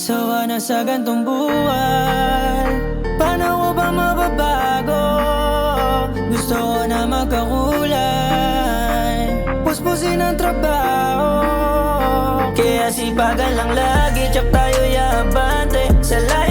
Sawa na sa gantong buhay. Paano ba mababago? Gusto ko na magkakulay. Puspusin ang trabaho. Kaya sipagan lang lagi Tsak tayo yabante. Sa layo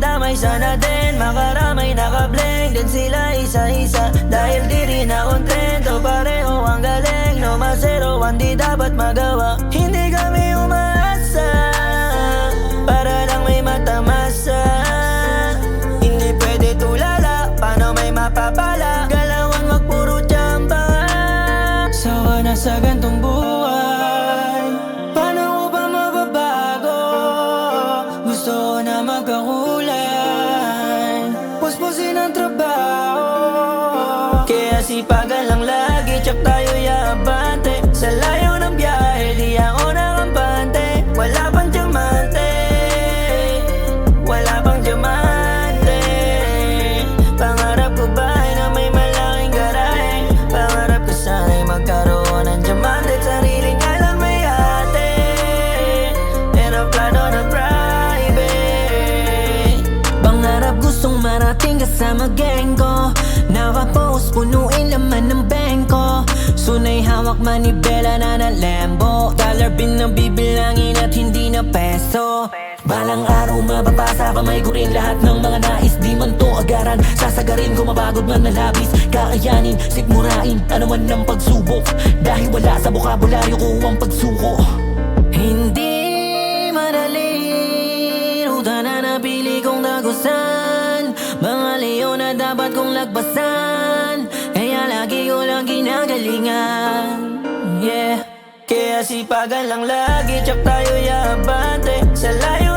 madamay sana din Makaramay nakableng din sila isa-isa. Dahil di rin ako kontento pareho ang galing. No masero ang di dapat magawa. Hindi kami umaasa Para lang may matamasa. Hindi pwede tulala Paano may mapapala? Galawan wag puro tsamba. Sawa na sa gantong buhay. Paano ko ba mababago? Gusto ko na magkakulay Kaya sipagan lang lagi Tsak tayo yabante. Sa layo ng biyahe Di ako nakampante. Wala pang diamante? Wala pang diamante? Pangarap ko ba ay na may malaking garahe? Pangarap ko sana'y magkaroon ng diamante Sariling alam may ate. Pero plano na private. Pangarap gustong marating kasama gang ko Nakapost punuin laman ng bengko Sunay hawak manibela na na Lambo. Dollar bin na bibilangin at hindi na peso. Balang araw mababasa kamay ko rin lahat ng mga nais Di man to agaran, sasagarin ko mabagod man na labis. Kakayanin, sikmurain, ano man ng pagsubok? Dahil wala sa bukabularyo ko ang pagsuko. Hindi madali. Ruta na napili kong dagusan Leon na dapat kong lagpasan. Kaya lagi ko lang ginagalingan. Yeah. Kaya sipagan lang lagi Tsak tayo yabante. Sa layo